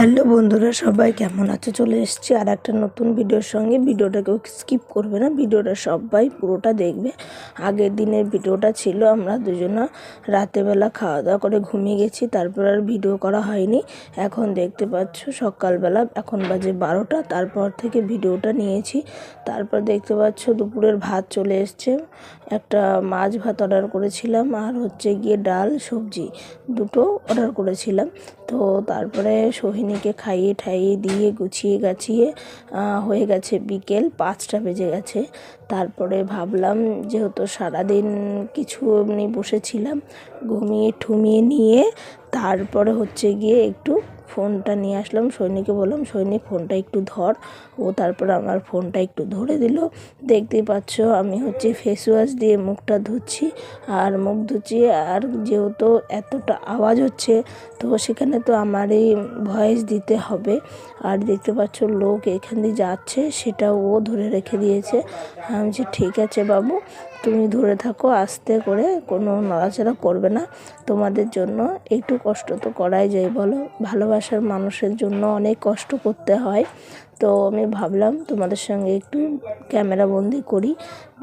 Hello বন্ধুরা, সবাই কেমন আছে? চলে এসেছি আর একটা নতুন ভিডিওর সঙ্গে। ভিডিওটাকেও স্কিপ করবে না, ভিডিওটা সবাই পুরোটা দেখবে। আগের দিনের ভিডিওটা ছিল, আমরা দুজনা রাতেবেলা খাওয়া দাওয়া করে ঘুমিয়ে গেছি, তারপর আর ভিডিও করা হয়নি। এখন দেখতে পাচ্ছ, সকালবেলা এখন বাজে বারোটা, তারপর থেকে ভিডিওটা নিয়েছি। তারপর দেখতে পাচ্ছ, দুপুরের ভাত চলে এসছে। একটা মাছ ভাত অর্ডার করেছিলাম আর হচ্ছে গিয়ে ডাল, সবজি দুটো অর্ডার করেছিলাম। তো তারপরে সোহিনীকে খাইয়ে ঠাইয়ে দিয়ে গুছিয়ে গাছিয়ে হয়ে গেছে বিকেল, পাঁচটা বেজে গেছে। তারপরে ভাবলাম যেহেতু সারাদিন কিছু এমনি বসেছিলাম, ঘুমিয়ে ঠুমিয়ে নিয়ে তারপরে হচ্ছে গিয়ে একটু ফোনটা নিয়ে আসলাম। সৈনিকে বললাম, সৈনিক, ফোনটা একটু ধর। ও তারপর আমার ফোনটা একটু ধরে দিল। দেখতেই পাচ্ছ, আমি হচ্ছে ফেস ওয়াশ দিয়ে মুখটা ধুচ্ছি আর মুখ ধুচ্ছি। আর যেহেতু এতটা আওয়াজ হচ্ছে, তো সেখানে তো আমারই ভয়েস দিতে হবে। আর দেখতে পাচ্ছ, লোক এখান দিয়ে যাচ্ছে, সেটা ও ধরে রেখে দিয়েছে। আমি বলছি, ঠিক আছে বাবু, তুমি ধরে থাকো, আস্তে করে কোনো নড়াচড়া করবে না। তোমাদের জন্য একটু কষ্ট তো করাই যায়, বলো। ভালোবাসার মানুষের জন্য অনেক কষ্ট করতে হয়। তো আমি ভাবলাম তোমাদের সঙ্গে একটু ক্যামেরা বন্দি করি,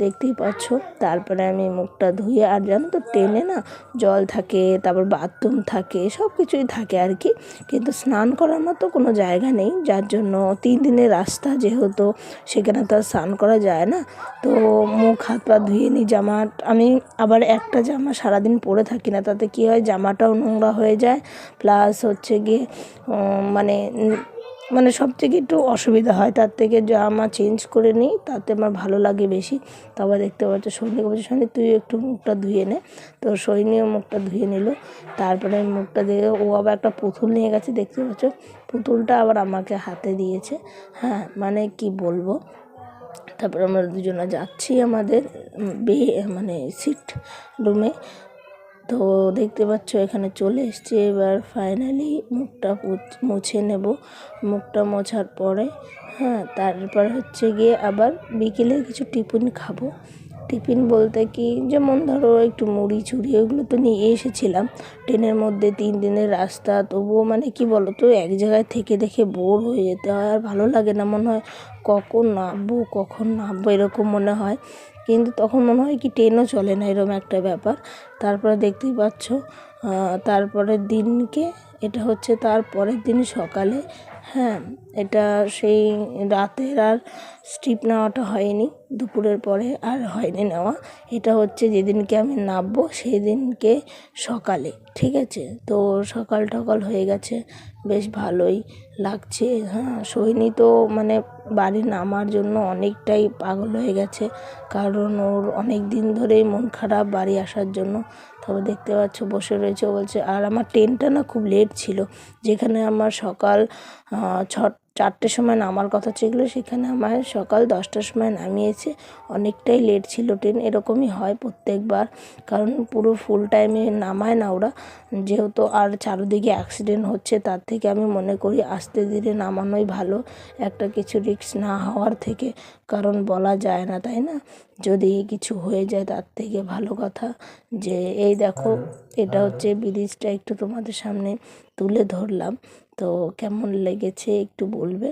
দেখতেই পাচ্ছ। তারপরে আমি মুখটা ধুয়ে, আর জানো তো টেনে না জল থাকে, তারপর বাথরুম থাকে সব কিছুই থাকে আর কি। কিন্তু স্নান করার মতো কোনো জায়গা নেই, যার জন্য তিন দিনের রাস্তা যেহেতু, সেখানে তো স্নান করা যায় না। তো মুখ, হাত পা ধুয়ে নিই জামা, আমি আবার একটা জামা সারাদিন পরে থাকি না, তাতে কী হয়, জামাটাও নোংরা হয়ে যায়। প্লাস হচ্ছে গিয়ে মানে মানে সব থেকে একটু অসুবিধা হয়, তার থেকে জামা চেঞ্জ করে নিই, তাতে আমার ভালো লাগে বেশি। তারপর দেখতে পাচ্ছ সৈনিক বলছে সৈনিক তুই একটু মুখটা ধুয়ে নে। তো সৈনিও মুখটা ধুয়ে নিল। তারপরে মুখটা দিয়ে ও আবার একটা পুতুল নিয়ে গেছে, দেখতে পাচ্ছ? পুতুলটা আবার আমাকে হাতে দিয়েছে। হ্যাঁ মানে কি বলব? তারপর আমরা দুজনে যাচ্ছি আমাদের বে মানে সিট রুমে তো দেখতে পাচ্ছ, এখানে চলে এসছি। এবার ফাইনালি মুখটা মুছে নেব। মুখটা মোছার পরে হ্যাঁ তারপর হচ্ছে গিয়ে আবার বিকেলে কিছু টিফিন খাব। টিফিন বলতে কি, যেমন ধরো একটু মুড়ি চুড়ি, ওগুলো তো নিয়ে এসেছিলাম। ট্রেনের মধ্যে তিন দিনের রাস্তা, তবুও মানে কি বলো তো এক জায়গায় থেকে দেখে বোর হয়ে যেতে হয়। আর ভালো লাগে না মনে হয়, কখন নামবো কখন নামবো, এরকম মনে হয়। কিন্তু তখন মনে হয় কি ট্রেনও চলে না এরকম একটা ব্যাপার। তারপরে দেখতেই পাচ্ছ তারপরের দিনকে, এটা হচ্ছে তার পরের দিন সকালে। হ্যাঁ এটা সেই রাতের আর স্টিপ নেওয়াটা হয়নি। দুপুরের পরে আর হয়নি নেওয়া। এটা হচ্ছে যেদিনকে আমি নামবো সেই দিনকে সকালে, ঠিক আছে? তো সকাল টকাল হয়ে গেছে, বেশ ভালোই লাগছে। হ্যাঁ সৈনী তো মানে বাড়ি নামার জন্য অনেকটাই পাগল হয়ে গেছে, কারণ ওর অনেক দিন ধরেই মন খারাপ বাড়ি আসার জন্য। তবে দেখতে পাচ্ছ, বসে রয়েছে বলছে, আর আমার ট্রেনটা না খুব লেট ছিল, যেখানে আমার সকাল ছ চারটের সময় নামার কথা ছিল, সেখানে আমার সকাল দশটার সময় নামিয়েছে। অনেকটাই লেট ছিল ট্রেন এরকমই হয় প্রত্যেকবার। কারণ পুরো ফুল টাইমে নামায় না ওরা। যেহেতু আর চারিদিকে অ্যাক্সিডেন্ট হচ্ছে, তার থেকে আমি মনে করি আস্তে ধীরে নামানোই ভালো। একটা কিছু রিস্ক না হওয়ার থেকে। কারণ বলা যায় না, তাই না? যদি কিছু হয়ে যায়, তার থেকে ভালো কথা যে, এই দেখো এটা হচ্ছে ব্রিজটা একটু তোমাদের সামনে তুলে ধরলাম। তো কেমন লেগেছে একটু বলবে?